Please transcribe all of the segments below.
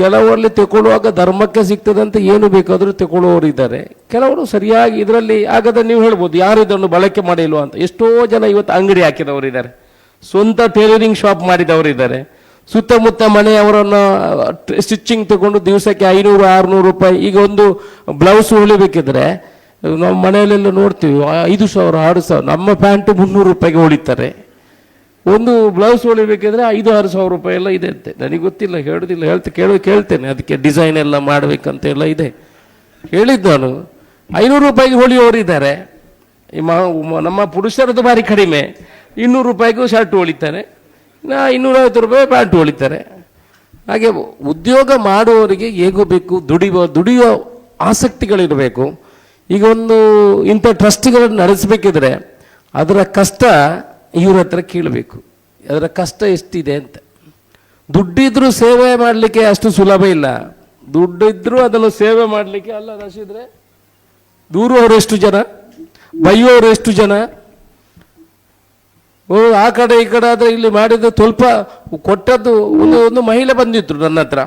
ಕೆಲವರಲ್ಲಿ ತಗೊಳ್ಳುವಾಗ ಧರ್ಮಕ್ಕೆ ಸಿಗ್ತದಂತ ಏನು ಬೇಕಾದರೂ ತಗೊಳ್ಳೋರು ಇದ್ದಾರೆ. ಕೆಲವರು ಸರಿಯಾಗಿ ಇದರಲ್ಲಿ ಆಗದ ನೀವು ಹೇಳ್ಬೋದು, ಯಾರು ಇದನ್ನು ಬಳಕೆ ಮಾಡಿಲ್ವಾ ಅಂತ. ಎಷ್ಟೋ ಜನ ಇವತ್ತು ಅಂಗಡಿ ಹಾಕಿದವರಿದ್ದಾರೆ ಸ್ವಂತ ಟೈಲರಿಂಗ್ ಶಾಪ್ ಮಾಡಿದವರಿದ್ದಾರೆ ಸುತ್ತಮುತ್ತ ಮನೆಯವರನ್ನು ಸ್ಟಿಚಿಂಗ್ ತಗೊಂಡು ದಿವಸಕ್ಕೆ ಐನೂರು, ಆರುನೂರು ರೂಪಾಯಿ, ಈಗ ಒಂದು ಬ್ಲೌಸ್ ಹೊಲಿಬೇಕಿದ್ರೆ ನಾವು ಮನೆಯಲ್ಲೆಲ್ಲ ನೋಡ್ತೀವಿ, ಐದು ಸಾವಿರ, ಆರು ಸಾವಿರ, ನಮ್ಮ ಪ್ಯಾಂಟು ಮುನ್ನೂರು ರೂಪಾಯಿಗೆ ಹೊಲಿತಾರೆ ಒಂದು ಬ್ಲೌಸ್ ಹೊಲಿಬೇಕಿದ್ರೆ ಐದು, ಆರು ಸಾವಿರ ರೂಪಾಯಿ ಎಲ್ಲ ಇದೆ ಅಂತೆ. ನನಗೆ ಗೊತ್ತಿಲ್ಲ, ಹೇಳೋದಿಲ್ಲ, ಹೇಳ್ತೆ, ಕೇಳೋ, ಕೇಳ್ತೇನೆ. ಅದಕ್ಕೆ ಡಿಸೈನ್ ಎಲ್ಲ ಮಾಡಬೇಕಂತ ಎಲ್ಲ ಇದೆ. ಹೇಳಿದ್ದು ನಾನು. ಐನೂರು ರೂಪಾಯಿಗೆ ಹೊಲಿಯೋರು ಇದ್ದಾರೆ ಈ ಮ- ಮ- ನಮ್ಮ ಪುರುಷರದ್ದು ಭಾರಿ ಕಡಿಮೆ. ಇನ್ನೂರು ರೂಪಾಯಿಗೂ ಶರ್ಟ್ ಹೊಲಿತಾರೆ. ನಾ ಇನ್ನೂರೈವತ್ತು ರೂಪಾಯಿ ಪ್ಯಾಂಟ್ ಹೊಳಿತಾರೆ ಹಾಗೆ ಉದ್ಯೋಗ ಮಾಡುವವರಿಗೆ ಹೇಗೋ ಬೇಕು, ದುಡಿಯುವ ದುಡಿಯುವ ಆಸಕ್ತಿಗಳಿರಬೇಕು. ಈಗ ಒಂದು ಇಂಥ ಟ್ರಸ್ಟ್ಗಳನ್ನು ನಡೆಸಬೇಕಿದ್ರೆ ಅದರ ಕಷ್ಟ ಇವ್ರ ಹತ್ರ ಕೇಳಬೇಕು. ಅದರ ಕಷ್ಟ ಎಷ್ಟಿದೆ ಅಂತ. ದುಡ್ಡಿದ್ರೂ ಸೇವೆ ಮಾಡಲಿಕ್ಕೆ ಅಷ್ಟು ಸುಲಭ ಇಲ್ಲ. ದುಡ್ಡಿದ್ರೂ ಅದನ್ನು ಸೇವೆ ಮಾಡಲಿಕ್ಕೆ ಅಲ್ಲ ರಶಿದ್ರೆ. ದೂರುವವರು ಎಷ್ಟು ಜನ? ಬೈಯೋರು ಎಷ್ಟು ಜನ? ಆ ಕಡೆ ಈ ಕಡೆ ಆದರೆ ಇಲ್ಲಿ ಮಾಡಿದ್ದು ಸ್ವಲ್ಪ ಕೊಟ್ಟದ್ದು ಒಂದು ಒಂದು ಮಹಿಳೆ ಬಂದಿದ್ರು ನನ್ನ ಹತ್ರ.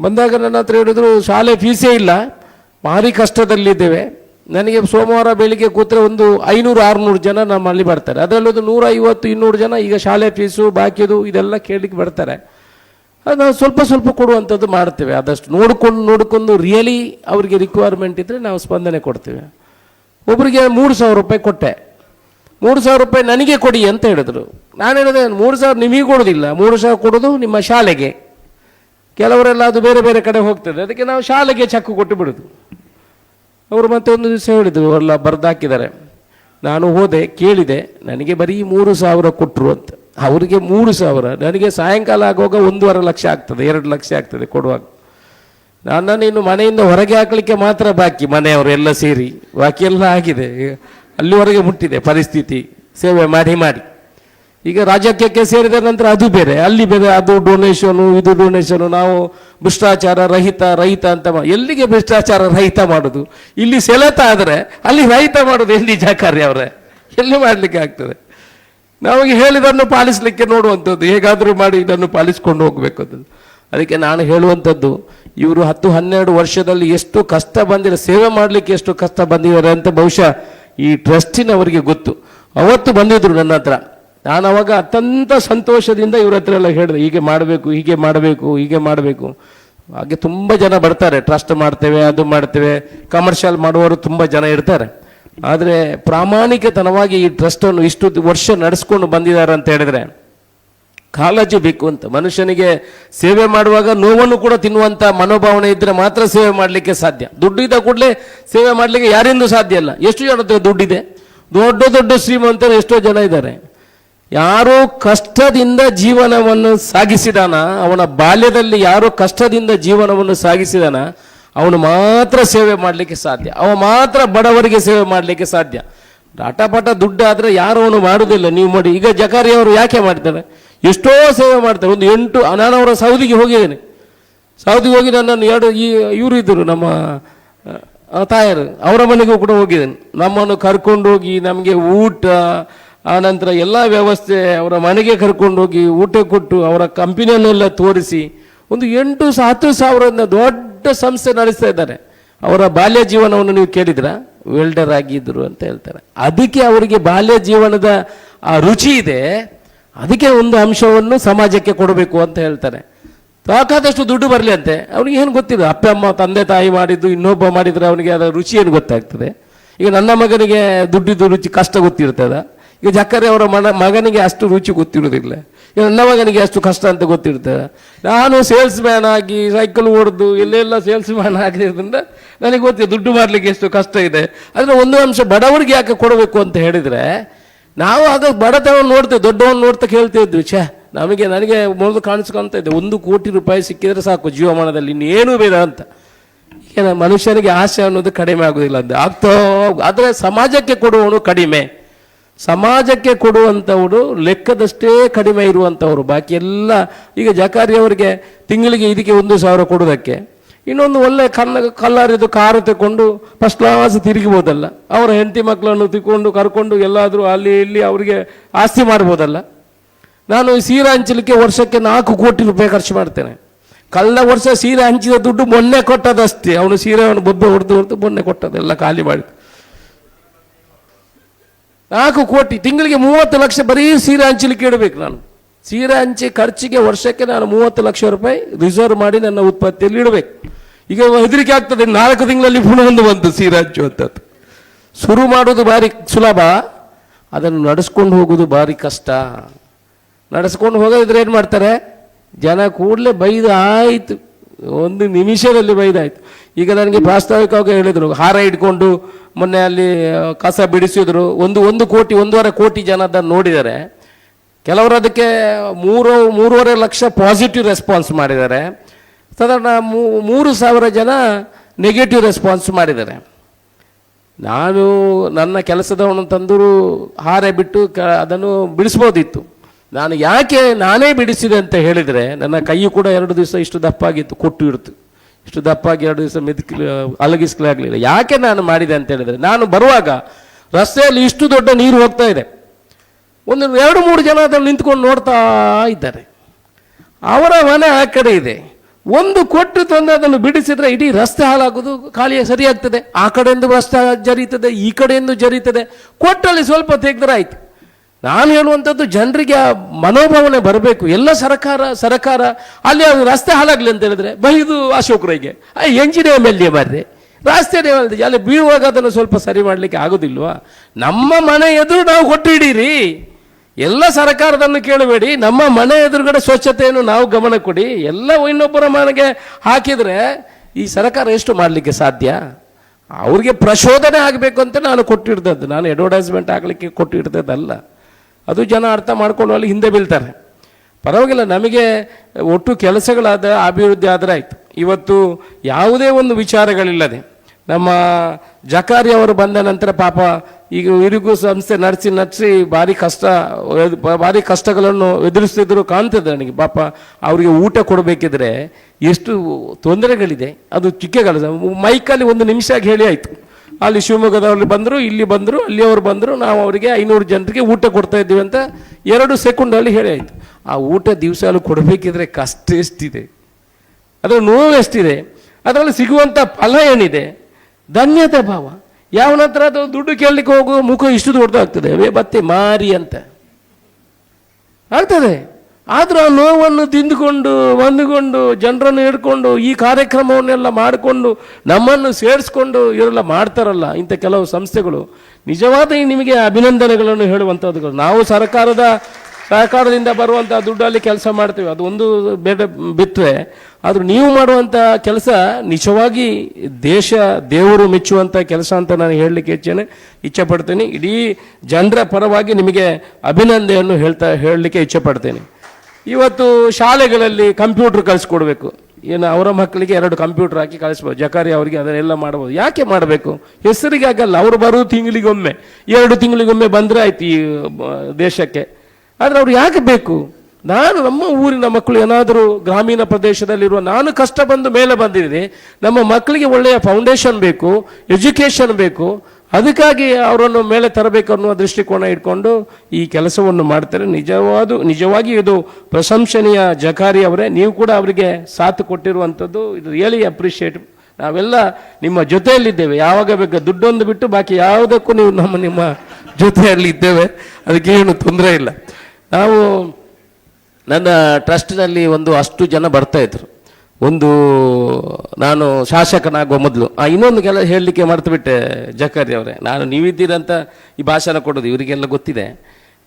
ಬಂದಾಗ ನನ್ನ ಹತ್ರ ಹೇಳಿದ್ರು, ಶಾಲೆ ಫೀಸೇ ಇಲ್ಲ. ಭಾರಿ ಕಷ್ಟದಲ್ಲಿದ್ದೇವೆ. ನನಗೆ ಸೋಮವಾರ ಬೆಳಿಗ್ಗೆ ಕೂತ್ರೆ ಒಂದು ಐನೂರು, ಆರುನೂರು ಜನ ನಮ್ಮಲ್ಲಿ ಬರ್ತಾರೆ. ಅದರಲ್ಲಿ ಒಂದು ನೂರ ಐವತ್ತು ಇನ್ನೂರು ಜನ ಈಗ ಶಾಲೆ ಫೀಸು ಬಾಕಿದು ಇದೆಲ್ಲ ಕೇಳಲಿಕ್ಕೆ ಬರ್ತಾರೆ. ಅದು ನಾವು ಸ್ವಲ್ಪ ಸ್ವಲ್ಪ ಕೊಡುವಂಥದ್ದು ಮಾಡ್ತೇವೆ. ಆದಷ್ಟು ನೋಡಿಕೊಂಡು ನೋಡಿಕೊಂಡು ರಿಯಲಿ ಅವರಿಗೆ ರಿಕ್ವೈರ್ಮೆಂಟ್ ಇದ್ದರೆ ನಾವು ಸ್ಪಂದನೆ ಕೊಡ್ತೇವೆ. ಒಬ್ಬರಿಗೆ ಮೂರು ಸಾವಿರ ರೂಪಾಯಿ ಕೊಟ್ಟೆ. ಮೂರು ಸಾವಿರ ರೂಪಾಯಿ ನನಗೆ ಕೊಡಿ ಅಂತ ಹೇಳಿದ್ರು. ನಾನು ಹೇಳಿದೆ, ಮೂರು ಸಾವಿರ ನಿಮಗೆ ಕೊಡೋದಿಲ್ಲ. ಮೂರು ಸಾವಿರ ಕೊಡೋದು ನಿಮ್ಮ ಶಾಲೆಗೆ. ಕೆಲವರೆಲ್ಲ ಅದು ಬೇರೆ ಬೇರೆ ಕಡೆ ಹೋಗ್ತದೆ. ಅದಕ್ಕೆ ನಾವು ಶಾಲೆಗೆ ಚೆಕ್ ಕೊಟ್ಟು ಬಿಡೋದು. ಅವರು ಮತ್ತೆ ಒಂದು ದಿವಸ ಹೇಳಿದರು ಎಲ್ಲ ಬರೆದಾಕಿದ್ದಾರೆ. ನಾನು ಹೋದೆ, ಕೇಳಿದೆ, ನನಗೆ ಬರೀ ಮೂರು ಸಾವಿರ ಕೊಟ್ಟರು ಅಂತ. ಅವರಿಗೆ ಮೂರು ಸಾವಿರ, ನನಗೆ ಸಾಯಂಕಾಲ ಆಗುವಾಗ ಒಂದೂವರೆ ಲಕ್ಷ ಆಗ್ತದೆ, ಎರಡು ಲಕ್ಷ ಆಗ್ತದೆ ಕೊಡುವಾಗ. ನನ್ನನ್ನು ಇನ್ನು ಮನೆಯಿಂದ ಹೊರಗೆ ಹಾಕಲಿಕ್ಕೆ ಮಾತ್ರ ಬಾಕಿ, ಮನೆಯವರು ಎಲ್ಲ ಸೇರಿ, ಬಾಕಿ ಎಲ್ಲ ಆಗಿದೆ. ಅಲ್ಲಿವರೆಗೆ ಮುಟ್ಟಿದೆ ಪರಿಸ್ಥಿತಿ, ಸೇವೆ ಮಾಡಿ ಮಾಡಿ. ಈಗ ರಾಜಕೀಯಕ್ಕೆ ಸೇರಿದ ನಂತರ ಅದು ಬೇರೆ. ಅಲ್ಲಿ ಬೇರೆ ಅದು ಡೊನೇಷನು ಇದು ಡೊನೇಷನು ನಾವು ಭ್ರಷ್ಟಾಚಾರ ರಹಿತ ರಹಿತ ಅಂತ ಎಲ್ಲಿಗೆ ಭ್ರಷ್ಟಾಚಾರ ರಹಿತ ಮಾಡೋದು? ಇಲ್ಲಿ ಸೆಳೆತ ಆದರೆ ಅಲ್ಲಿ ರಹಿತ ಮಾಡೋದು ಎಲ್ಲಿ ಜಾಕಾರಿ ಅವರೇ? ಎಲ್ಲಿ ಮಾಡಲಿಕ್ಕೆ ಆಗ್ತದೆ? ನಮಗೆ ಹೇಳಿದನ್ನು ಪಾಲಿಸಲಿಕ್ಕೆ ನೋಡುವಂಥದ್ದು. ಹೇಗಾದರೂ ಮಾಡಿ ಇದನ್ನು ಪಾಲಿಸ್ಕೊಂಡು ಹೋಗಬೇಕು ಅಂತ ಅದಕ್ಕೆ ನಾನು ಹೇಳುವಂಥದ್ದು, ಇವರು ಹತ್ತು ಹನ್ನೆರಡು ವರ್ಷದಲ್ಲಿ ಎಷ್ಟು ಕಷ್ಟ ಬಂದಿರೋ ಸೇವೆ ಮಾಡಲಿಕ್ಕೆ ಎಷ್ಟು ಕಷ್ಟ ಬಂದಿದ್ದಾರೆ ಅಂತ ಬಹುಶಃ ಈ ಟ್ರಸ್ಟಿನವರಿಗೆ ಗೊತ್ತು. ಅವತ್ತು ಬಂದಿದ್ರು ನನ್ನ ಹತ್ರ. ನಾನು ಅವಾಗ ಅತ್ಯಂತ ಸಂತೋಷದಿಂದ ಇವ್ರ ಹತ್ರ ಎಲ್ಲ ಹೇಳಿದೆ, ಹೀಗೆ ಮಾಡಬೇಕು ಹೀಗೆ ಮಾಡಬೇಕು ಹೀಗೆ ಮಾಡಬೇಕು. ಹಾಗೆ ತುಂಬ ಜನ ಬರ್ತಾರೆ ಟ್ರಸ್ಟ್ ಮಾಡ್ತೇವೆ, ಅದು ಮಾಡ್ತೇವೆ ಕಮರ್ಷಿಯಲ್ ಮಾಡುವವರು ತುಂಬ ಜನ ಇರ್ತಾರೆ. ಆದರೆ ಪ್ರಾಮಾಣಿಕತನವಾಗಿ ಈ ಟ್ರಸ್ಟನ್ನು ಇಷ್ಟು ವರ್ಷ ನಡೆಸ್ಕೊಂಡು ಬಂದಿದ್ದಾರೆ ಅಂತ ಹೇಳಿದ್ರೆ, ಕಾಳಜಿ ಬೇಕು ಅಂತ. ಮನುಷ್ಯನಿಗೆ ಸೇವೆ ಮಾಡುವಾಗ ನೋವನ್ನು ಕೂಡ ತಿನ್ನುವಂಥ ಮನೋಭಾವನೆ ಇದ್ದರೆ ಮಾತ್ರ ಸೇವೆ ಮಾಡಲಿಕ್ಕೆ ಸಾಧ್ಯ. ದುಡ್ಡಿದ್ದ ಕೂಡಲೇ ಸೇವೆ ಮಾಡಲಿಕ್ಕೆ ಯಾರಿಂದೂ ಸಾಧ್ಯ ಇಲ್ಲ. ಎಷ್ಟು ಜನ ದುಡ್ಡಿದೆ? ದೊಡ್ಡ ದೊಡ್ಡ ಶ್ರೀಮಂತರು ಎಷ್ಟೋ ಜನ ಇದ್ದಾರೆ. ಯಾರೋ ಕಷ್ಟದಿಂದ ಜೀವನವನ್ನು ಸಾಗಿಸಿದಾನ, ಅವನ ಬಾಲ್ಯದಲ್ಲಿ ಯಾರೋ ಕಷ್ಟದಿಂದ ಜೀವನವನ್ನು ಸಾಗಿಸಿದಾನ, ಅವನು ಮಾತ್ರ ಸೇವೆ ಮಾಡಲಿಕ್ಕೆ ಸಾಧ್ಯ. ಅವ ಮಾತ್ರ ಬಡವರಿಗೆ ಸೇವೆ ಮಾಡಲಿಕ್ಕೆ ಸಾಧ್ಯ. ಡಾಟಾಪಾಟ ದುಡ್ಡು ಆದರೆ ಯಾರು ಅವನು ಮಾಡುವುದಿಲ್ಲ ನೀವು ಮಾಡಿ ಈಗ ಜಕಾರಿ ಅವರು ಯಾಕೆ ಮಾಡ್ತಾರೆ? ಎಷ್ಟೋ ಸೇವೆ ಮಾಡ್ತಾರೆ. ಒಂದು ಎಂಟು, ನಾನು ಅವರ ಸೌದಿಗೆ ಹೋಗಿದ್ದೇನೆ. ಸೌದಿಗೆ ಹೋಗಿ ನನ್ನನ್ನು ಎರಡು ಈ, ಇವರು ಇದ್ದರು, ನಮ್ಮ ತಾಯರು. ಅವರ ಮನೆಗೂ ಕೂಡ ಹೋಗಿದ್ದೇನೆ. ನಮ್ಮನ್ನು ಕರ್ಕೊಂಡು ಹೋಗಿ ನಮಗೆ ಊಟ ಆನಂತರ ಎಲ್ಲ ವ್ಯವಸ್ಥೆ ಅವರ ಮನೆಗೆ ಕರ್ಕೊಂಡೋಗಿ ಊಟ ಕೊಟ್ಟು ಅವರ ಕಂಪನಿಯನ್ನೆಲ್ಲ ತೋರಿಸಿ ಒಂದು ಎಂಟು ಹತ್ತು ಸಾವಿರದ ದೊಡ್ಡ ಸಂಸ್ಥೆ ನಡೆಸ್ತಾ ಇದ್ದಾರೆ. ಅವರ ಬಾಲ್ಯ ಜೀವನವನ್ನು ನೀವು ಕೇಳಿದ್ರ? ವೆಲ್ಡರ್ ಆಗಿದ್ರು ಅಂತ ಹೇಳ್ತಾರೆ. ಅದಕ್ಕೆ ಅವರಿಗೆ ಬಾಲ್ಯ ಜೀವನದ ಆ ರುಚಿ ಇದೆ. ಅದಕ್ಕೆ ಒಂದು ಅಂಶವನ್ನು ಸಮಾಜಕ್ಕೆ ಕೊಡಬೇಕು ಅಂತ ಹೇಳ್ತಾರೆ. ಸಾಕಾದಷ್ಟು ದುಡ್ಡು ಬರಲಿ ಅಂತೆ. ಅವ್ರಿಗೆ ಏನು ಗೊತ್ತಿಲ್ಲ. ಅಪ್ಪ, ಅಮ್ಮ, ತಂದೆ, ತಾಯಿ ಮಾಡಿದ್ದು, ಇನ್ನೊಬ್ಬ ಮಾಡಿದರೆ ಅವನಿಗೆ ಅದರ ರುಚಿ ಏನು ಗೊತ್ತಾಗ್ತದೆ? ಈಗ ನನ್ನ ಮಗನಿಗೆ ದುಡ್ಡಿದ್ದು ರುಚಿ ಕಷ್ಟ ಗೊತ್ತಿರ್ತದ. ಈಗ ಜಕ್ಕರೆ ಅವರ ಮನ, ಮಗನಿಗೆ ಅಷ್ಟು ರುಚಿ ಗೊತ್ತಿರೋದಿಲ್ಲ ಈಗ ನನ್ನ ಮಗನಿಗೆ ಅಷ್ಟು ಕಷ್ಟ ಅಂತ ಗೊತ್ತಿರುತ್ತೆ ನಾನು ಸೇಲ್ಸ್ ಮ್ಯಾನ್ ಆಗಿ ಸೈಕಲ್ ಹೊಡೆದು ಎಲ್ಲೆಲ್ಲ ಸೇಲ್ಸ್ ಮ್ಯಾನ್ ಆಗಿರೋದ್ರಿಂದ ನನಗೆ ಗೊತ್ತಿದೆ, ದುಡ್ಡು ಮಾಡಲಿಕ್ಕೆ ಎಷ್ಟು ಕಷ್ಟ ಇದೆ. ಆದರೆ ಒಂದು ಅಂಶ ಬಡವರಿಗೆ ಯಾಕೆ ಕೊಡಬೇಕು ಅಂತ ಹೇಳಿದರೆ, ನಾವು ಆಗ ಬಡತನ ನೋಡ್ತೇವೆ ದೊಡ್ಡವನ್ನ ನೋಡ್ತಾ ಕೇಳ್ತಾ ಇದ್ವಿ, ಛೇ, ನಮಗೆ, ನನಗೆ ಮೊದಲು ಕಾಣಿಸ್ಕೊಂತ ಇದೆ, ಒಂದು ಕೋಟಿ ರೂಪಾಯಿ ಸಿಕ್ಕಿದ್ರೆ ಸಾಕು, ಜೀವಮಾನದಲ್ಲಿ ಇನ್ನೇನು ಬೇಡ ಅಂತ. ಏನ ಮನುಷ್ಯನಿಗೆ ಆಸೆ ಅನ್ನೋದು ಕಡಿಮೆ ಆಗೋದಿಲ್ಲ ಅಂತ. ಆಗ್ತಾ, ಆದರೆ ಸಮಾಜಕ್ಕೆ ಕೊಡುವವನು ಕಡಿಮೆ. ಸಮಾಜಕ್ಕೆ ಕೊಡುವಂಥವರು ಲೆಕ್ಕದಷ್ಟೇ ಕಡಿಮೆ ಇರುವಂಥವ್ರು. ಬಾಕಿ ಎಲ್ಲ ಈಗ ಜಕಾರಿ ಅವರಿಗೆ ತಿಂಗಳಿಗೆ ಇದಕ್ಕೆ ಒಂದು ಸಾವಿರ ಕೊಡೋದಕ್ಕೆ ಇನ್ನೊಂದು ಒಳ್ಳೆ ಕಲ್ಲ, ಕಲ್ಲರಿದು ಕಾರು ತಗೊಂಡು ಫಸ್ಟ್ ಕ್ಲಾಸ್ ತಿರುಗಿಬೋದಲ್ಲ. ಅವರ ಹೆಂಡತಿ ಮಕ್ಕಳನ್ನು ತಿಕ್ಕೊಂಡು ಕರ್ಕೊಂಡು ಎಲ್ಲಾದರೂ ಅಲ್ಲಿ ಇಲ್ಲಿ ಅವರಿಗೆ ಆಸ್ತಿ ಮಾಡ್ಬೋದಲ್ಲ. ನಾನು ಸೀರೆ ಹಂಚಲಿಕ್ಕೆ ವರ್ಷಕ್ಕೆ ನಾಲ್ಕು ಕೋಟಿ ರೂಪಾಯಿ ಖರ್ಚು ಮಾಡ್ತೇನೆ. ಕಳೆದ ವರ್ಷ ಸೀರೆ ಹಂಚಿದ ದುಡ್ಡು ಮೊನ್ನೆ ಕೊಟ್ಟದಷ್ಟೇ. ಅವನು ಸೀರೆಯನ್ನು ಬೊಬ್ಬೆ ಹೊಡೆದು ಹೊಡೆದು ಮೊನ್ನೆ ಕೊಟ್ಟದೆಲ್ಲ ಖಾಲಿ ಮಾಡಿ ನಾಲ್ಕು ಕೋಟಿ, ತಿಂಗಳಿಗೆ ಮೂವತ್ತು ಲಕ್ಷ ಬರೀ ಸೀರೆ ಹಂಚಲಿಕ್ಕೆ ಇಡಬೇಕು ನಾನು. ಸೀರೆ ಹಂಚಿ ಖರ್ಚಿಗೆ ವರ್ಷಕ್ಕೆ ನಾನು ಮೂವತ್ತು ಲಕ್ಷ ರೂಪಾಯಿ ರಿಸರ್ವ್ ಮಾಡಿ ನನ್ನ ಉತ್ಪತ್ತಿಯಲ್ಲಿ ಇಡಬೇಕು. ಈಗ ಹೆದರಿಕೆ ಆಗ್ತದೆ, ನಾಲ್ಕು ತಿಂಗಳಲ್ಲಿ ಪುನಃ ಒಂದು ಬಂತು ಸೀರೆ ಹಂಚುವಂಥದ್ದು ಶುರು ಮಾಡೋದು ಭಾರಿ ಸುಲಭ, ಅದನ್ನು ನಡೆಸ್ಕೊಂಡು ಹೋಗೋದು ಭಾರಿ ಕಷ್ಟ. ನಡೆಸ್ಕೊಂಡು ಹೋಗೋದಿದ್ರೆ ಏನು ಮಾಡ್ತಾರೆ? ಜನ ಕೂಡಲೇ ಬೈದು ಆಯಿತು. ಒಂದು ನಿಮಿಷದಲ್ಲಿ ಬೈದಾಯ್ತು. ಈಗ ನನಗೆ ಪ್ರಾಸ್ತಾವಿಕವಾಗಿ ಹೇಳಿದರು, ಹಾರ ಇಟ್ಕೊಂಡು ಮೊನ್ನೆ ಅಲ್ಲಿ ಕಸ ಬಿಡಿಸಿದ್ರು. ಒಂದು ಒಂದು ಕೋಟಿ, ಒಂದೂವರೆ ಕೋಟಿ ಜನ ಅದನ್ನು ನೋಡಿದ್ದಾರೆ ಕೆಲವರು ಅದಕ್ಕೆ ಮೂರು, ಮೂರುವರೆ ಲಕ್ಷ ಪಾಸಿಟಿವ್ ರೆಸ್ಪಾನ್ಸ್ ಮಾಡಿದ್ದಾರೆ. ಸಾಧಾರಣ ಮೂರು ಸಾವಿರ ಜನ ನೆಗೆಟಿವ್ ರೆಸ್ಪಾನ್ಸ್ ಮಾಡಿದ್ದಾರೆ. ನಾನು ನನ್ನ ಕೆಲಸದವನು ತಂದರೂ ಹಾರೆ ಬಿಟ್ಟು ಕ, ಅದನ್ನು ಬಿಡಿಸ್ಬೋದಿತ್ತು. ನಾನು ಯಾಕೆ ನಾನೇ ಬಿಡಿಸಿದೆ ಅಂತ ಹೇಳಿದರೆ ನನ್ನ ಕೈಯು ಕೂಡ ಎರಡು ದಿವಸ ಇಷ್ಟು ದಪ್ಪಾಗಿತ್ತು, ಕೊಟ್ಟು ಇಡ್ತು. ಇಷ್ಟು ದಪ್ಪಾಗಿ ಎರಡು ದಿವಸ ಮೆದಕಿ ಅಲಗಿಸ್ಲಾಗಲಿಲ್ಲ. ಯಾಕೆ ನಾನು ಮಾಡಿದೆ ಅಂತ ಹೇಳಿದರೆ, ನಾನು ಬರುವಾಗ ರಸ್ತೆಯಲ್ಲಿ ಇಷ್ಟು ದೊಡ್ಡ ನೀರು ಹೋಗ್ತಾ ಇದೆ. ಒಂದು ಎರಡು ಮೂರು ಜನ ಅದನ್ನು ನಿಂತ್ಕೊಂಡು ನೋಡ್ತಾ ಇದ್ದಾರೆ. ಅವರ ಮನೆ ಆ ಕಡೆ ಇದೆ. ಒಂದು ಕೊಟ್ಟು ತಂದು ಅದನ್ನು ಬಿಡಿಸಿದ್ರೆ ಇಡೀ ರಸ್ತೆ ಹಾಳಾಗೋದು ಖಾಲಿ ಸರಿಯಾಗ್ತದೆ. ಆ ಕಡೆಯಿಂದ ರಸ್ತೆ ಜರೀತದೆ, ಈ ಕಡೆಯಿಂದ ಜರೀತದೆ. ಕೊಟ್ಟಲ್ಲಿ ಸ್ವಲ್ಪ ತೆಗೆದ್ರೆ ಆಯ್ತು. ನಾನು ಹೇಳುವಂಥದ್ದು ಜನರಿಗೆ ಆ ಮನೋಭಾವನೆ ಬರಬೇಕು. ಎಲ್ಲ ಸರ್ಕಾರ ಸರ್ಕಾರ, ಅಲ್ಲಿ ಅದು ರಸ್ತೆ ಹಾಳಾಗ್ಲಿ ಅಂತ ಹೇಳಿದ್ರೆ, ಬೈದು ಅಶೋಕರಿಗೆ ಎಂಜಿನಿಯರ್ ಎ ಬರ್ರಿ ರಸ್ತೆನೇ ಅಲ್ಲಿ ಬೀಳುವಾಗ ಅದನ್ನು ಸ್ವಲ್ಪ ಸರಿ ಮಾಡಲಿಕ್ಕೆ ಆಗೋದಿಲ್ವಾ? ನಮ್ಮ ಮನೆ ಎದುರು ನಾವು ಕೊಟ್ಟು ಹಿಡೀರಿ. ಎಲ್ಲ ಸರ್ಕಾರದನ್ನು ಕೇಳಬೇಡಿ. ನಮ್ಮ ಮನೆ ಎದುರುಗಡೆ ಸ್ವಚ್ಛತೆಯನ್ನು ನಾವು ಗಮನ ಕೊಡಿ. ಎಲ್ಲ ಇನ್ನೊಬ್ಬರ ಮನೆಗೆ ಹಾಕಿದರೆ ಈ ಸರ್ಕಾರ ಎಷ್ಟು ಮಾಡಲಿಕ್ಕೆ ಸಾಧ್ಯ? ಅವ್ರಿಗೆ ಪ್ರಚೋದನೆ ಆಗಬೇಕು ಅಂತ ನಾನು ಕೊಟ್ಟಿಡ್ದದ್ದು. ನಾನು ಅಡ್ವರ್ಟೈಸ್ಮೆಂಟ್ ಆಗಲಿಕ್ಕೆ ಕೊಟ್ಟಿಡ್ದದ್ದಲ್ಲ. ಅದು ಜನ ಅರ್ಥ ಅಲ್ಲಿ ಹಿಂದೆ ಬೀಳ್ತಾರೆ. ಪರವಾಗಿಲ್ಲ, ನಮಗೆ ಒಟ್ಟು ಕೆಲಸಗಳಾದ ಅಭಿವೃದ್ಧಿ ಆದರೆ ಆಯಿತು. ಇವತ್ತು ಯಾವುದೇ ಒಂದು ವಿಚಾರಗಳಿಲ್ಲದೆ ನಮ್ಮ ಜಕಾರಿ ಅವರು ಬಂದ ನಂತರ ಪಾಪ ಈಗ ಇರಿಗೂ ಸಂಸ್ಥೆ ನಡೆಸಿ ನಡೆಸಿ ಭಾರಿ ಕಷ್ಟ, ಭಾರಿ ಕಷ್ಟಗಳನ್ನು ಎದುರಿಸ್ತಿದ್ರು ಕಾಣ್ತದೆ ನನಗೆ. ಪಾಪ ಅವರಿಗೆ ಊಟ ಕೊಡಬೇಕಿದ್ರೆ ಎಷ್ಟು ತೊಂದರೆಗಳಿದೆ, ಅದು ಚಿಕ್ಕ ಕೆಲಸ ಮೈಕಲ್ಲಿ ಒಂದು ನಿಮಿಷ ಹೇಳಿ ಆಯಿತು. ಅಲ್ಲಿ ಶಿವಮೊಗ್ಗದವ್ರು ಬಂದರು, ಇಲ್ಲಿ ಬಂದರು, ಅಲ್ಲಿಯವರು ಬಂದರು, ನಾವು ಅವರಿಗೆ ಐನೂರು ಜನರಿಗೆ ಊಟ ಕೊಡ್ತಾ ಇದ್ದೀವಿ ಅಂತ ಎರಡು ಸೆಕೆಂಡಲ್ಲಿ ಹೇಳಿ ಆಯಿತು. ಆ ಊಟ ದಿವಸಾಲು ಕೊಡಬೇಕಿದ್ರೆ ಕಷ್ಟ ಎಷ್ಟಿದೆ. ಅದರ ನೋವು ಎಷ್ಟಿದೆ. ಅದರಲ್ಲಿ ಸಿಗುವಂಥ ಫಲ ಏನಿದೆ? ಧನ್ಯತೆ ಭಾವ. ಯಾವನ ಹತ್ರ ಅದು ದುಡ್ಡು ಕೇಳಲಿಕ್ಕೆ ಹೋಗೋ ಮುಖ ಇಷ್ಟು ದೊಡ್ಡದಾಗ್ತದೆ. ಅವೇ ಬತ್ತೆ ಮಾರಿ ಅಂತ. ಆಗ್ತದೆ. ಆದರೂ ಆ ನೋವನ್ನು ತಿಂದುಕೊಂಡು ಹೊಂದಿಕೊಂಡು ಜನರನ್ನು ಹಿಡ್ಕೊಂಡು, ಈ ಕಾರ್ಯಕ್ರಮವನ್ನೆಲ್ಲ ಮಾಡಿಕೊಂಡು, ನಮ್ಮನ್ನು ಸೇರಿಸ್ಕೊಂಡು ಇವರೆಲ್ಲ ಮಾಡ್ತಾರಲ್ಲ, ಇಂಥ ಕೆಲವು ಸಂಸ್ಥೆಗಳು. ನಿಜವಾದ ನಿಮಗೆ ಅಭಿನಂದನೆಗಳನ್ನು ಹೇಳುವಂಥದ್ದುಗಳು ನಾವು ಸರ್ಕಾರದ ಸರ್ಕಾರದಿಂದ ಬರುವಂಥ ದುಡ್ಡಲ್ಲಿ ಕೆಲಸ ಮಾಡ್ತೇವೆ. ಅದು ಒಂದು ಬೇಡ ಬಿಟ್ಟರೆ ಆದರೂ ನೀವು ಮಾಡುವಂಥ ಕೆಲಸ ನಿಜವಾಗಿ ದೇಶ, ದೇವರು ಮೆಚ್ಚುವಂಥ ಕೆಲಸ ಅಂತ ನಾನು ಹೇಳಲಿಕ್ಕೆ ಇಚ್ಛೆನೆ ಇಚ್ಛೆ ಪಡ್ತೀನಿ ಇಡೀ ಜನರ ಪರವಾಗಿ ನಿಮಗೆ ಅಭಿನಂದನೆಯನ್ನು ಹೇಳ್ತಾ, ಹೇಳಲಿಕ್ಕೆ ಇಚ್ಛೆ ಪಡ್ತೇನೆ ಇವತ್ತು ಶಾಲೆಗಳಲ್ಲಿ ಕಂಪ್ಯೂಟರ್ ಕಳಿಸ್ಕೊಡ್ಬೇಕು. ಏನು ಅವರ ಮಕ್ಕಳಿಗೆ ಎರಡು ಕಂಪ್ಯೂಟರ್ ಹಾಕಿ ಕಳಿಸ್ಬೋದು. ಜಕಾರಿ ಅವರಿಗೆ ಅದನ್ನೆಲ್ಲ ಮಾಡ್ಬೋದು. ಯಾಕೆ ಮಾಡಬೇಕು? ಹೆಸರಿಗೆ ಆಗಲ್ಲ ಅವರು ಬರೋದು ತಿಂಗಳಿಗೊಮ್ಮೆ, ಎರಡು ತಿಂಗಳಿಗೊಮ್ಮೆ ಬಂದರೆ ಆಯ್ತು ಈ ದೇಶಕ್ಕೆ. ಆದರೆ ಅವ್ರು ಯಾಕೆ ಬೇಕು? ನಾನು ನಮ್ಮ ಊರಿನ ಮಕ್ಕಳು ಏನಾದರೂ ಗ್ರಾಮೀಣ ಪ್ರದೇಶದಲ್ಲಿರುವ ನಾನು ಕಷ್ಟ ಬಂದು ಮೇಲೆ ಬಂದಿದ್ದೀನಿ. ನಮ್ಮ ಮಕ್ಕಳಿಗೆ ಒಳ್ಳೆಯ ಫೌಂಡೇಶನ್ ಬೇಕು ಎಜುಕೇಷನ್ ಬೇಕು. ಅದಕ್ಕಾಗಿ ಅವರನ್ನು ಮೇಲೆ ತರಬೇಕು ಅನ್ನುವ ದೃಷ್ಟಿಕೋನ ಇಟ್ಕೊಂಡು ಈ ಕೆಲಸವನ್ನು ಮಾಡ್ತಾರೆ. ನಿಜವಾದ, ನಿಜವಾಗಿ ಇದು ಪ್ರಶಂಸನೀಯ ಜಕಾರಿ ಅವರೇ. ನೀವು ಕೂಡ ಅವರಿಗೆ ಸಾಥ್ ಕೊಟ್ಟಿರುವಂಥದ್ದು ಇದು ರಿಯಲಿ ಅಪ್ರಿಷಿಯೇಟ್. ನಾವೆಲ್ಲ ನಿಮ್ಮ ಜೊತೆಯಲ್ಲಿದ್ದೇವೆ. ಯಾವಾಗ ಬೇಕು ದುಡ್ಡೊಂದು ಬಿಟ್ಟು ಬಾಕಿ ಯಾವುದಕ್ಕೂ ನೀವು ನಮ್ಮ, ನಿಮ್ಮ ಜೊತೆಯಲ್ಲಿ ಇದ್ದೇವೆ. ಅದಕ್ಕೇನು ತೊಂದರೆ ಇಲ್ಲ. ನಾವು ನನ್ನ ಟ್ರಸ್ಟ್ನಲ್ಲಿ ಒಂದು ಅಷ್ಟು ಜನ ಬರ್ತಾ ಇದ್ರು. ಒಂದು, ನಾನು ಶಾಸಕನಾಗುವ ಮೊದಲು, ಆ ಇನ್ನೊಂದು ಕೆಲ ಹೇಳಲಿಕ್ಕೆ ಮರೆತು ಬಿಟ್ಟೆ ಜಕಾರಿ ಅವರೇ. ನಾನು ನೀವಿದ್ದೀರಂತ ಈ ಭಾಷಣ ಕೊಡೋದು ಇವರಿಗೆಲ್ಲ ಗೊತ್ತಿದೆ.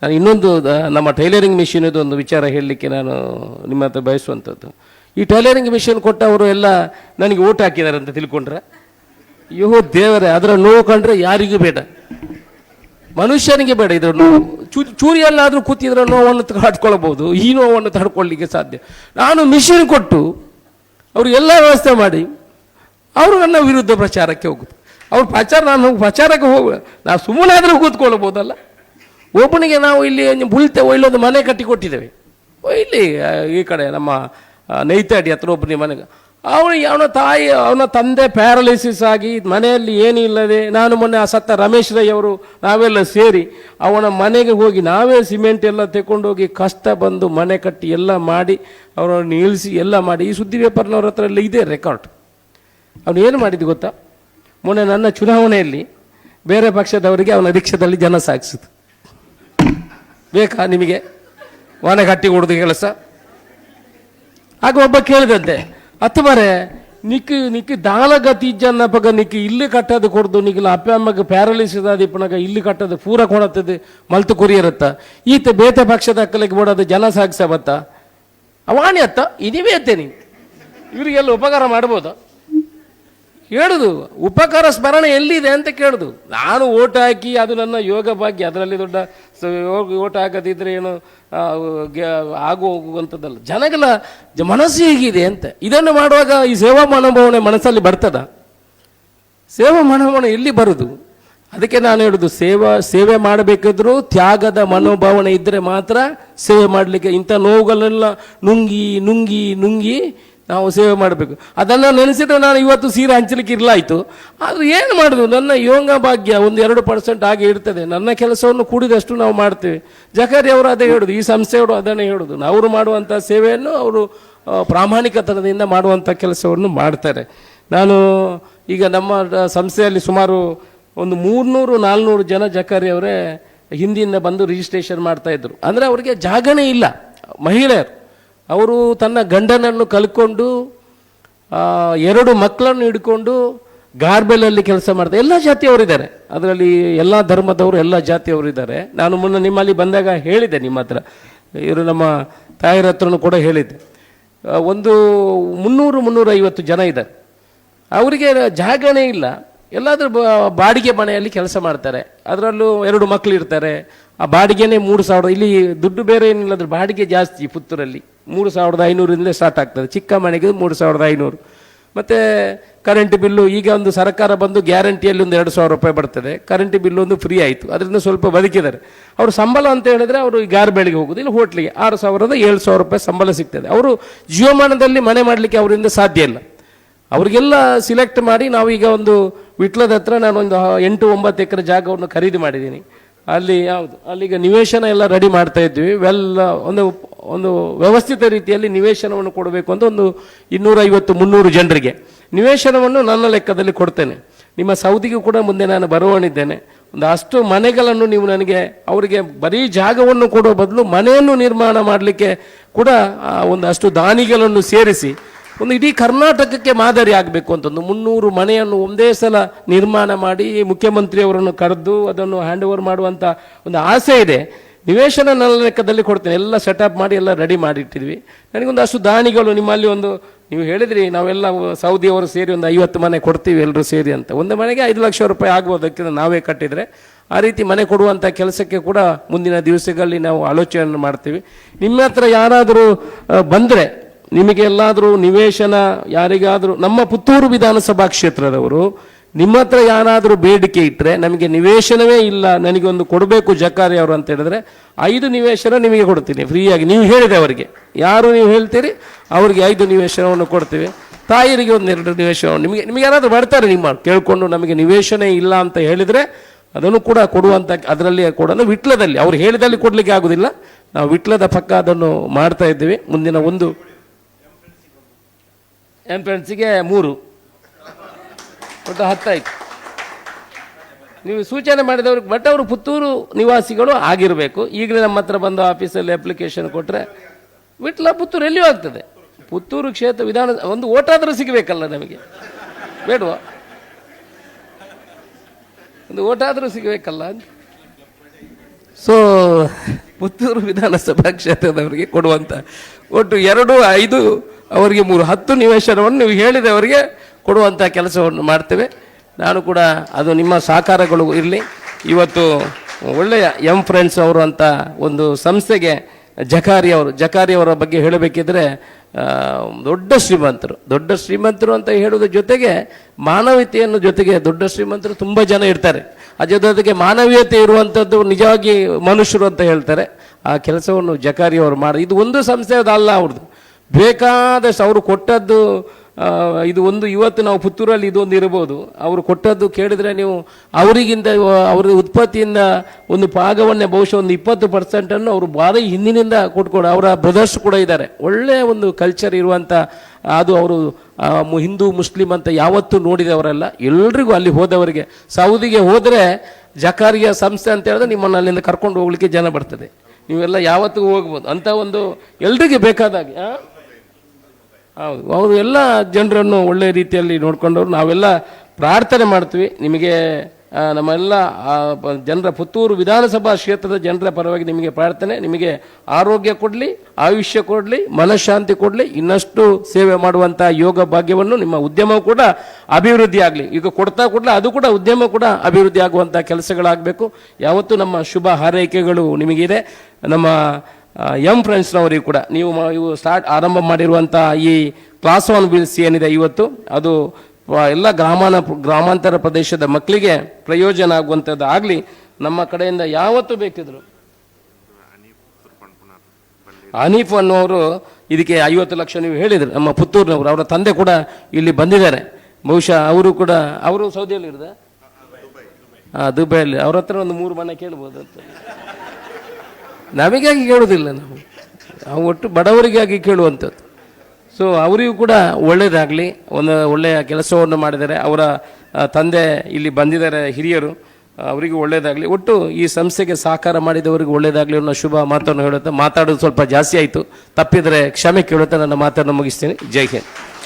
ನಾನು ಇನ್ನೊಂದು ನಮ್ಮ ಟೈಲರಿಂಗ್ ಮಿಷಿನದು ಒಂದು ವಿಚಾರ ಹೇಳಲಿಕ್ಕೆ ನಾನು ನಿಮ್ಮ ಹತ್ರ ಬಯಸುವಂಥದ್ದು. ಈ ಟೈಲರಿಂಗ್ ಮಿಷಿನ್ ಕೊಟ್ಟವರು ಎಲ್ಲ ನನಗೆ ಓಟ್ ಹಾಕಿದ್ದಾರೆ ಅಂತ ತಿಳ್ಕೊಂಡ್ರೆ? ಅಯ್ಯೋ ದೇವರೇ, ಅದರ ನೋವು ಕಂಡ್ರೆ ಯಾರಿಗೂ ಬೇಡ. ಮನುಷ್ಯನಿಗೆ ಬೇಡ ಇದರ ನೋವು. ಚೂ, ಚೂರಿಯಲ್ಲಾದರೂ ಕೂತಿದ್ರೆ ನೋವನ್ನು ತಡ್ಕೊಳ್ಬೋದು ಈ ನೋವನ್ನು ತಡ್ಕೊಳ್ಳಿಕ್ಕೆ ಸಾಧ್ಯ. ನಾನು ಮಿಷಿನ್ ಕೊಟ್ಟು ಅವರು ಎಲ್ಲ ವ್ಯವಸ್ಥೆ ಮಾಡಿ ಅವರು ನನ್ನ ವಿರುದ್ಧ ಪ್ರಚಾರಕ್ಕೆ ಹೋಗುತ್ತೆ ಅವ್ರು ಪ್ರಚಾರ ನಾನು ಪ್ರಚಾರಕ್ಕೆ ಹೋಗ ನಾವು ಸುಮ್ಮನೆ ಆದರೂ ಕೂತ್ಕೊಳ್ಬೋದಲ್ಲ? ಒಬ್ಬನಿಗೆ ನಾವು ಇಲ್ಲಿ ಬುಳ್ತೆ ಒಯ್ಲೊಂದು ಮನೆ ಕಟ್ಟಿ ಕೊಟ್ಟಿದ್ದೇವೆ ಓ, ಇಲ್ಲಿ ಈ ಕಡೆ ನಮ್ಮ ನೈತಾಡಿ ಹತ್ರ ಒಬ್ಬನಿಗೆ ಮನೆಗೆ. ಅವನಿಗೆ ಅವನ ತಾಯಿ, ಅವನ ತಂದೆ ಪ್ಯಾರಾಲಿಸಿಸ್ ಆಗಿ ಮನೆಯಲ್ಲಿ ಏನೂ ಇಲ್ಲದೆ, ನಾನು ಮೊನ್ನೆ ಆ ಸತ್ತ ರಮೇಶ್ ರೈ ಅವರು ನಾವೆಲ್ಲ ಸೇರಿ ಅವನ ಮನೆಗೆ ಹೋಗಿ ನಾವೇ ಸಿಮೆಂಟ್ ಎಲ್ಲ ತಗೊಂಡೋಗಿ ಕಷ್ಟ ಬಂದು ಮನೆ ಕಟ್ಟಿ ಎಲ್ಲ ಮಾಡಿ ಅವರನ್ನು ನಿಲ್ಲಿಸಿ ಎಲ್ಲ ಮಾಡಿ, ಈ ಸುದ್ದಿ ಪೇಪರ್ನವ್ರ ಹತ್ರ ಎಲ್ಲ ಇದೆ ರೆಕಾರ್ಡ್ ಅವನು ಏನು ಮಾಡಿದ್ದು ಗೊತ್ತಾ? ಮೊನ್ನೆ ನನ್ನ ಚುನಾವಣೆಯಲ್ಲಿ ಬೇರೆ ಪಕ್ಷದವರಿಗೆ ಅವನ ರಿಕ್ಷಾದಲ್ಲಿ ಜನ ಸಾಗಿಸಿತು ಬೇಕಾ ನಿಮಗೆ? ಮನೆ ಕಟ್ಟಿ ಕೊಡೋದು ಕೆಲಸ? ಆಗ ಒಬ್ಬ ಕೇಳಿದಂತೆ ಅತ್ತು ನಿಕ್ಕ ನಿಕ್ಕಿ ನಿಕ್ಕಿ ದಾಲಗತಿ ಜನ್ನಪಗ ನಿಕ್ಕ ಇಲ್ಲಿ ಕಟ್ಟದು ಕೊಡ್ದು ನಿಕ್ಕಿಲ್ಲ ಅಪ್ಪ ಅಮ್ಮಗೆ ಪ್ಯಾರಲಿಸಿದ ದಿಪ್ಪನಗ ಇಲ್ಲಿ ಕಟ್ಟೋದು ಪೂರ ಕೊಡತ್ತದು ಮಲ್ತು ಕುರಿಯರತ್ತ. ಈತ ಬೇತೆ ಪಕ್ಷದ ಅಕ್ಕಲಿಗೆ ಬಿಡೋದು ಜನ ಸಾಗಿಸ ಬತ್ತ. ಅವಾಣಿ ಅತ್ತ, ಇದೀವಿ ಅತ್ತೆ ನೀನು ಇವರಿಗೆಲ್ಲ ಉಪಕಾರ ಮಾಡ್ಬೋದು. ಹೇಳುದು ಉಪಕಾರ ಸ್ಮರಣೆ ಎಲ್ಲಿದೆ ಅಂತ ಕೇಳುದು. ನಾನು ಓಟ್ ಹಾಕಿ ಅದು ನನ್ನ ಯೋಗ ಭಾಗ್ಯ. ಅದರಲ್ಲಿ ದೊಡ್ಡ ಓಟ್ ಹಾಕದಿದ್ರೆ ಏನು ಆಗೋ ಹೋಗುವಂಥದ್ದಲ್ಲ ಜನಗಳ ಮನಸ್ಸು ಹೀಗಿದೆ ಅಂತ. ಇದನ್ನು ಮಾಡುವಾಗ ಈ ಸೇವಾ ಮನೋಭಾವನೆ ಮನಸ್ಸಲ್ಲಿ ಬರ್ತದ? ಸೇವಾ ಮನೋಭಾವನೆ ಎಲ್ಲಿ ಬರುದು? ಅದಕ್ಕೆ ನಾನು ಹೇಳುದು, ಸೇವಾ, ಸೇವೆ ಮಾಡಬೇಕಿದ್ರು ತ್ಯಾಗದ ಮನೋಭಾವನೆ ಇದ್ದರೆ ಮಾತ್ರ ಸೇವೆ ಮಾಡಲಿಕ್ಕೆ ಇಂಥ ನೋವುಗಳೆಲ್ಲ ನುಂಗಿ ನುಂಗಿ ನುಂಗಿ ನಾವು ಸೇವೆ ಮಾಡಬೇಕು. ಅದನ್ನು ನೆನೆಸಿದ್ರೆ ನಾನು ಇವತ್ತು ಸೀರೆ ಹಂಚಲಿಕ್ಕೆ ಇರಲಾಯಿತು. ಆದರೆ ಏನು ಮಾಡೋದು? ನನ್ನ ಯೋಗ ಭಾಗ್ಯ ಒಂದು ಎರಡು ಪರ್ಸೆಂಟ್ ಆಗಿ ಇರ್ತದೆ. ನನ್ನ ಕೆಲಸವನ್ನು ಕೂಡಿದಷ್ಟು ನಾವು ಮಾಡ್ತೇವೆ. ಜಕಾರಿ ಅವರು ಅದೇ ಹೇಳೋದು, ಈ ಸಂಸ್ಥೆಯವರು ಅದನ್ನೇ ಹೇಳೋದು. ಅವರು ಮಾಡುವಂಥ ಸೇವೆಯನ್ನು ಅವರು ಪ್ರಾಮಾಣಿಕತನದಿಂದ ಮಾಡುವಂಥ ಕೆಲಸವನ್ನು ಮಾಡ್ತಾರೆ. ನಾನು ಈಗ ನಮ್ಮ ಸಂಸ್ಥೆಯಲ್ಲಿ ಸುಮಾರು ಒಂದು ಮೂರ್ನೂರು, ನಾಲ್ನೂರು ಜನ ಜಕಾರಿ ಅವರೇ ಹಿಂದಿಯಿಂದ ಬಂದು ರಿಜಿಸ್ಟ್ರೇಷನ್ ಮಾಡ್ತಾಯಿದ್ರು ಅಂದರೆ ಅವರಿಗೆ ಜಾಗನೇ ಇಲ್ಲ. ಮಹಿಳೆಯರು. ಅವರು ತನ್ನ ಗಂಡನನ್ನು ಕಲ್ಕೊಂಡು ಎರಡು ಮಕ್ಕಳನ್ನು ಹಿಡ್ಕೊಂಡು ಗಾರ್ಬೆಲಲ್ಲಿ ಕೆಲಸ ಮಾಡ್ತಾರೆ ಎಲ್ಲ ಜಾತಿಯವರಿದ್ದಾರೆ. ಅದರಲ್ಲಿ ಎಲ್ಲ ಧರ್ಮದವರು ಎಲ್ಲ ಜಾತಿಯವರಿದ್ದಾರೆ. ನಾನು ಮುನ್ನ ನಿಮ್ಮಲ್ಲಿ ಬಂದಾಗ ಹೇಳಿದ್ದೆ ನಿಮ್ಮ ಹತ್ರ. ಇವರು ನಮ್ಮ ತಾಯಿರ ಹತ್ರನೂ ಕೂಡ ಹೇಳಿದ್ದೆ. ಒಂದು ಮುನ್ನೂರು ಮುನ್ನೂರೈವತ್ತು ಜನ ಇದ್ದಾರೆ. ಅವರಿಗೆ ಜಾಗನೇ ಇಲ್ಲ. ಎಲ್ಲಾದರೂ ಬಾಡಿಗೆ ಮನೆಯಲ್ಲಿ ಕೆಲಸ ಮಾಡ್ತಾರೆ. ಅದರಲ್ಲೂ ಎರಡು ಮಕ್ಕಳು ಇರ್ತಾರೆ ಆ ಬಾಡಿಗೆನೇ ಮೂರು ಸಾವಿರ ಇಲ್ಲಿ ದುಡ್ಡು ಬೇರೆ ಏನಿಲ್ಲ ಅದ್ರ ಬಾಡಿಗೆ ಜಾಸ್ತಿ ಪುತ್ತೂರಲ್ಲಿ. ಮೂರು ಸಾವಿರದ ಐನೂರಿಂದಲೇ ಸ್ಟಾರ್ಟ್ ಆಗ್ತದೆ. ಚಿಕ್ಕ ಮನೆಗೆ ಮೂರು ಸಾವಿರದ ಐನೂರು. ಮತ್ತು ಕರೆಂಟ್ ಬಿಲ್ಲು ಈಗ ಒಂದು ಸರ್ಕಾರ ಬಂದು ಗ್ಯಾರಂಟಿಯಲ್ಲಿ ಒಂದು ಎರಡು ಸಾವಿರ ರೂಪಾಯಿ ಬರ್ತದೆ. ಕರೆಂಟ್ ಬಿಲ್ಲು ಒಂದು ಫ್ರೀ ಆಯಿತು. ಅದರಿಂದ ಸ್ವಲ್ಪ ಬದುಕಿದ್ದಾರೆ. ಅವರು ಸಂಬಳ ಅಂತ ಹೇಳಿದ್ರೆ ಅವರು ಗಾರ್ಬೇಳಿಗೆ ಹೋಗೋದು, ಇಲ್ಲಿ ಹೋಟ್ಲಿಗೆ. ಆರು ಸಾವಿರದ ಏಳು ಸಾವಿರ ರೂಪಾಯಿ ಸಂಬಳ ಸಿಗ್ತದೆ. ಅವರು ಜೀವಮಾನದಲ್ಲಿ ಮನೆ ಮಾಡಲಿಕ್ಕೆ ಅವರಿಂದ ಸಾಧ್ಯ ಇಲ್ಲ. ಅವರಿಗೆಲ್ಲ ಸಿಲೆಕ್ಟ್ ಮಾಡಿ ನಾವು ಈಗ ಒಂದು ವಿಟ್ಲದ ಹತ್ರ ನಾನೊಂದು ಎಂಟು ಒಂಬತ್ತು ಎಕರೆ ಜಾಗವನ್ನು ಖರೀದಿ ಮಾಡಿದ್ದೀನಿ. ಅಲ್ಲಿ ಯಾವುದು? ಅಲ್ಲಿಗ ನಿವೇಶನ ಎಲ್ಲ ರೆಡಿ ಮಾಡ್ತಾ ಇದ್ವಿ ವೆಲ್ ಒಂದು ಒಂದು ವ್ಯವಸ್ಥಿತ ರೀತಿಯಲ್ಲಿ ನಿವೇಶನವನ್ನು ಕೊಡಬೇಕು ಅಂತ ಒಂದು ಇನ್ನೂರೈವತ್ತು, ಮುನ್ನೂರು ಜನರಿಗೆ. ನಿವೇಶನವನ್ನು ನನ್ನ ಲೆಕ್ಕದಲ್ಲಿ ಕೊಡ್ತೇನೆ. ನಿಮ್ಮ ಸೌದಿಗೂ ಕೂಡ ಮುಂದೆ ನಾನು ಬರವಣಿದ್ದೇನೆ ಒಂದು ಅಷ್ಟು ಮನೆಗಳನ್ನು ನೀವು ನನಗೆ, ಅವರಿಗೆ ಬರೀ ಜಾಗವನ್ನು ಕೊಡೋ ಬದಲು ಮನೆಯನ್ನು ನಿರ್ಮಾಣ ಮಾಡಲಿಕ್ಕೆ ಕೂಡ ಒಂದು ಅಷ್ಟು ದಾನಿಗಳನ್ನು ಸೇರಿಸಿ ಒಂದು ಇಡೀ ಕರ್ನಾಟಕಕ್ಕೆ ಮಾದರಿ ಆಗಬೇಕು ಅಂತಂದು. ಮುನ್ನೂರು ಮನೆಯನ್ನು ಒಂದೇ ಸಲ ನಿರ್ಮಾಣ ಮಾಡಿ ಮುಖ್ಯಮಂತ್ರಿಯವರನ್ನು ಕರೆದು ಅದನ್ನು ಹ್ಯಾಂಡ್ ಓವರ್ ಮಾಡುವಂಥ ಒಂದು ಆಸೆ ಇದೆ. ನಿವೇಶನ ನನ್ನ ಲೆಕ್ಕದಲ್ಲಿ ಕೊಡ್ತೇನೆ. ಎಲ್ಲ ಸೆಟಪ್ ಮಾಡಿ ಎಲ್ಲ ರೆಡಿ ಮಾಡಿಟ್ಟಿದ್ವಿ. ನನಗೊಂದು ಅಷ್ಟು ದಾನಿಗಳು ನಿಮ್ಮಲ್ಲಿ ಒಂದು, ನೀವು ಹೇಳಿದ್ರಿ, ನಾವೆಲ್ಲ ಸೌದಿಯವರು ಸೇರಿ ಒಂದು ಐವತ್ತು ಮನೆ ಕೊಡ್ತೀವಿ ಎಲ್ಲರೂ ಸೇರಿ ಅಂತ. ಒಂದು ಮನೆಗೆ ಐದು ಲಕ್ಷ ರೂಪಾಯಿ ಆಗ್ಬೋದಕ್ಕೆ ನಾವೇ ಕಟ್ಟಿದರೆ, ಆ ರೀತಿ ಮನೆ ಕೊಡುವಂಥ ಕೆಲಸಕ್ಕೆ ಕೂಡ ಮುಂದಿನ ದಿವಸಗಳಲ್ಲಿ ನಾವು ಆಲೋಚನೆ ಮಾಡ್ತೀವಿ. ನಿಮ್ಮ ಹತ್ರ ಯಾರಾದರೂ ಬಂದರೆ ನಿಮಗೆ ಎಲ್ಲಾದರೂ ನಿವೇಶನ ಯಾರಿಗಾದರೂ, ನಮ್ಮ ಪುತ್ತೂರು ವಿಧಾನಸಭಾ ಕ್ಷೇತ್ರದವರು ನಿಮ್ಮ ಹತ್ರ ಯಾರಾದರೂ ಬೇಡಿಕೆ ಇಟ್ಟರೆ ನಮಗೆ ನಿವೇಶನವೇ ಇಲ್ಲ, ನನಗೊಂದು ಕೊಡಬೇಕು ಜಕಾರಿ ಅವರು ಅಂತ ಹೇಳಿದ್ರೆ ಐದು ನಿವೇಶನ ನಿಮಗೆ ಕೊಡ್ತೀನಿ, ಫ್ರೀಯಾಗಿ. ನೀವು ಹೇಳಿದೆ ಅವರಿಗೆ. ಯಾರು ನೀವು ಹೇಳ್ತೀರಿ, ಅವರಿಗೆ ಐದು ನಿವೇಶನವನ್ನು ಕೊಡ್ತೀವಿ. ತಾಯಿಯರಿಗೆ ಒಂದು ಎರಡು ನಿವೇಶನವನ್ನು. ನಿಮಗೆ ನಿಮಗೆ ಯಾರಾದರೂ ಬರ್ತಾರೆ ನಿಮ್ಮ, ಕೇಳಿಕೊಂಡು ನಮಗೆ ನಿವೇಶನ ಇಲ್ಲ ಅಂತ ಹೇಳಿದರೆ ಅದನ್ನು ಕೂಡ ಕೊಡುವಂಥ ಅದರಲ್ಲಿ ಕೂಡ ವಿಟ್ಲದಲ್ಲಿ, ಅವ್ರು ಹೇಳಿದಲ್ಲಿ ಕೊಡಲಿಕ್ಕೆ ಆಗೋದಿಲ್ಲ. ನಾವು ವಿಟ್ಲದ ಪಕ್ಕ ಅದನ್ನು ಮಾಡ್ತಾ ಇದ್ದೀವಿ. ಮುಂದಿನ ಒಂದು ಎಂಟ್ರೆನ್ಸಿಗೆ ಮೂರು. ಒಟ್ಟು ಹತ್ತಾಯ್ತು. ನೀವು ಸೂಚನೆ ಮಾಡಿದವ್ರಿಗೆ ಬಟ್ ಅವರು ಪುತ್ತೂರು ನಿವಾಸಿಗಳು ಆಗಿರಬೇಕು. ಈಗಲೇ ನಮ್ಮ ಹತ್ರ ಬಂದು ಆಫೀಸಲ್ಲಿ ಅಪ್ಲಿಕೇಶನ್ ಕೊಟ್ಟರೆ ವಿಟ್ಲ ಪುತ್ತೂರು ಎಲ್ಲಿಯೂ ಆಗ್ತದೆ. ಪುತ್ತೂರು ಕ್ಷೇತ್ರ ವಿಧಾನ, ಒಂದು ಓಟಾದರೂ ಸಿಗಬೇಕಲ್ಲ ನಮಗೆ. ಬೇಡವಾ? ಒಂದು ಓಟಾದರೂ ಸಿಗಬೇಕಲ್ಲ ಸೊ ಪುತ್ತೂರು ವಿಧಾನಸಭಾ ಕ್ಷೇತ್ರದವರಿಗೆ ಕೊಡುವಂಥ ಒಟ್ಟು ಎರಡು, ಐದು ಅವರಿಗೆ ಮೂರು ಹತ್ತು ನಿವೇಶನವನ್ನು ನೀವು ಹೇಳಿದವರಿಗೆ ಕೊಡುವಂಥ ಕೆಲಸವನ್ನು ಮಾಡ್ತೇವೆ. ನಾನು ಕೂಡ ಅದು ನಿಮ್ಮ ಸಹಕಾರಗಳು ಇರಲಿ. ಇವತ್ತು ಒಳ್ಳೆಯ ಎಂ ಫ್ರೆಂಡ್ಸ್ ಅವರು ಅಂತ ಒಂದು ಸಂಸ್ಥೆಗೆ ಜಕಾರಿ ಅವರು, ಜಕಾರಿ ಅವರ ಬಗ್ಗೆ ಹೇಳಬೇಕಿದ್ರೆ ದೊಡ್ಡ ಶ್ರೀಮಂತರು ದೊಡ್ಡ ಶ್ರೀಮಂತರು ಅಂತ ಹೇಳೋದ್ರ ಜೊತೆಗೆ ಮಾನವೀಯತೆಯನ್ನು ಜೊತೆಗೆ ದೊಡ್ಡ ಶ್ರೀಮಂತರು ತುಂಬ ಜನ ಇರ್ತಾರೆ. ಅದ್ರ ಜೊತೆಗೆ ಮಾನವೀಯತೆ ಇರುವಂಥದ್ದು ನಿಜವಾಗಿ ಮನುಷ್ಯರು ಅಂತ ಹೇಳ್ತಾರೆ. ಆ ಕೆಲಸವನ್ನು ಜಕಾರಿ ಅವರು ಮಾಡಿ, ಇದು ಒಂದು ಸಂಸ್ಥೆ ಅದಲ್ಲ ಅವ್ರದ್ದು. ಬೇಕಾದಷ್ಟು ಅವರು ಕೊಟ್ಟದ್ದು ಇದು ಒಂದು ಇವತ್ತು ನಾವು ಪುತ್ತೂರಲ್ಲಿ ಇದೊಂದು ಇರ್ಬೋದು. ಅವರು ಕೊಟ್ಟದ್ದು ಕೇಳಿದ್ರೆ ನೀವು ಅವರಿಗಿಂತ, ಅವರ ಉತ್ಪತ್ತಿಯಿಂದ ಒಂದು ಭಾಗವನ್ನೇ ಬಹುಶಃ ಒಂದು ಇಪ್ಪತ್ತು ಪರ್ಸೆಂಟನ್ನು ಅವರು ಭಾರಿ ಹಿಂದಿನಿಂದ ಕೊಟ್ಕೊಡು ಅವರ ಬ್ರದರ್ಸ್ ಕೂಡ ಇದ್ದಾರೆ. ಒಳ್ಳೆಯ ಒಂದು ಕಲ್ಚರ್ ಇರುವಂಥ ಅದು ಅವರು ಹಿಂದೂ, ಮುಸ್ಲಿಂ ಅಂತ ಯಾವತ್ತೂ ನೋಡಿದವರಲ್ಲ. ಎಲ್ರಿಗೂ ಅಲ್ಲಿ ಹೋದವರಿಗೆ. ಸೌದಿಗೆ ಹೋದರೆ ಜಕಾರಿಯ ಸಂಸ್ಥೆ ಅಂತ ಹೇಳಿದ್ರೆ ನಿಮ್ಮನ್ನು ಅಲ್ಲಿಂದ ಕರ್ಕೊಂಡು ಹೋಗ್ಲಿಕ್ಕೆ ಜನ ಬರ್ತದೆ. ನೀವೆಲ್ಲ ಯಾವತ್ತಿಗೂ ಹೋಗ್ಬೋದು. ಅಂತ ಒಂದು ಎಲ್ರಿಗೆ ಬೇಕಾದಾಗ? ಹೌದು. ಅವರು ಎಲ್ಲ ಜನರನ್ನು ಒಳ್ಳೆ ರೀತಿಯಲ್ಲಿ ನೋಡ್ಕೊಂಡವ್ರು. ನಾವೆಲ್ಲ ಪ್ರಾರ್ಥನೆ ಮಾಡ್ತೀವಿ. ನಿಮಗೆ ನಮ್ಮೆಲ್ಲ ಜನರ ಪುತ್ತೂರು ವಿಧಾನಸಭಾ ಕ್ಷೇತ್ರದ ಜನರ ಪರವಾಗಿ ನಿಮಗೆ ಪ್ರಾರ್ಥನೆ, ನಿಮಗೆ ಆರೋಗ್ಯ ಕೊಡಲಿ, ಆಯುಷ್ಯ ಕೊಡಲಿ, ಮನಃಶಾಂತಿ ಕೊಡಲಿ, ಇನ್ನಷ್ಟು ಸೇವೆ ಮಾಡುವಂಥ ಯೋಗ ಭಾಗ್ಯವನ್ನು ನಿಮ್ಮ ಉದ್ಯಮ ಕೂಡ ಅಭಿವೃದ್ಧಿ ಆಗಲಿ. ಈಗ ಕೊಡ್ತಾ ಕೊಡಲಿ, ಅದು ಕೂಡ ಉದ್ಯಮ ಕೂಡ ಅಭಿವೃದ್ಧಿ ಆಗುವಂಥ ಕೆಲಸಗಳಾಗಬೇಕು. ಯಾವತ್ತೂ ನಮ್ಮ ಶುಭ ಹಾರೈಕೆಗಳು ನಿಮಗಿದೆ. ನಮ್ಮ ಎಂ ಫ್ರೆಂಡ್ಸ್ನವರಿಗೂ ಕೂಡ ನೀವು ಇವು ಸ್ಟಾರ್ಟ್ ಆರಂಭ ಮಾಡಿರುವಂಥ ಈ ಕ್ಲಾಸ್ ಒನ್ ವೀಲ್ಸ್ ಏನಿದೆ ಇವತ್ತು, ಅದು ಎಲ್ಲ ಗ್ರಾಮಾನ, ಗ್ರಾಮಾಂತರ ಪ್ರದೇಶದ ಮಕ್ಕಳಿಗೆ ಪ್ರಯೋಜನ ಆಗುವಂಥದ್ದು ಆಗಲಿ, ನಮ್ಮ ಕಡೆಯಿಂದ ಯಾವತ್ತು ಬೇಕಿದ್ರು. ಹನೀಫ್ ಅನ್ನೋರು ಇದಕ್ಕೆ ಐವತ್ತು ಲಕ್ಷ ನೀವು ಹೇಳಿದರು, ನಮ್ಮ ಪುತ್ತೂರಿನವರು, ಅವರ ತಂದೆ ಕೂಡ ಇಲ್ಲಿ ಬಂದಿದ್ದಾರೆ. ಬಹುಶಃ ಅವರು ಕೂಡ, ಅವರು ಸೌದಿಯಲ್ಲಿ ಇರದ ಹಾಂ ದುಬೈಯಲ್ಲಿ. ಅವ್ರ ಹತ್ರ ಒಂದು ಮೂರು ಮನೆ ಕೇಳ್ಬೋದು ಅಂತ ನಮಗಾಗಿ ಕೇಳೋದಿಲ್ಲ ನಾವು. ನಾವು ಒಟ್ಟು ಬಡವರಿಗಾಗಿ ಕೇಳುವಂಥದ್ದು. ಸೊ ಅವರಿಗೂ ಕೂಡ ಒಳ್ಳೆಯದಾಗಲಿ ಒಂದು ಒಳ್ಳೆಯ ಕೆಲಸವನ್ನು ಮಾಡಿದರೆ ಅವರ ತಂದೆ ಇಲ್ಲಿ ಬಂದಿದ್ದಾರೆ, ಹಿರಿಯರು, ಅವರಿಗೂ ಒಳ್ಳೆಯದಾಗಲಿ ಒಟ್ಟು ಈ ಸಂಸ್ಥೆಗೆ ಸಹಕಾರ ಮಾಡಿದವರಿಗೆ ಒಳ್ಳೆಯದಾಗಲಿ ಅನ್ನೋ ಶುಭ ಮಾತನ್ನು ಹೇಳುತ್ತಾ, ಮಾತಾಡೋದು ಸ್ವಲ್ಪ ಜಾಸ್ತಿ ಆಯಿತು. ತಪ್ಪಿದರೆ ಕ್ಷಮೆ ಕೇಳುತ್ತೆ ನನ್ನ ಮಾತನ್ನು ಮುಗಿಸ್ತೀನಿ. ಜೈ ಹಿಂದ್.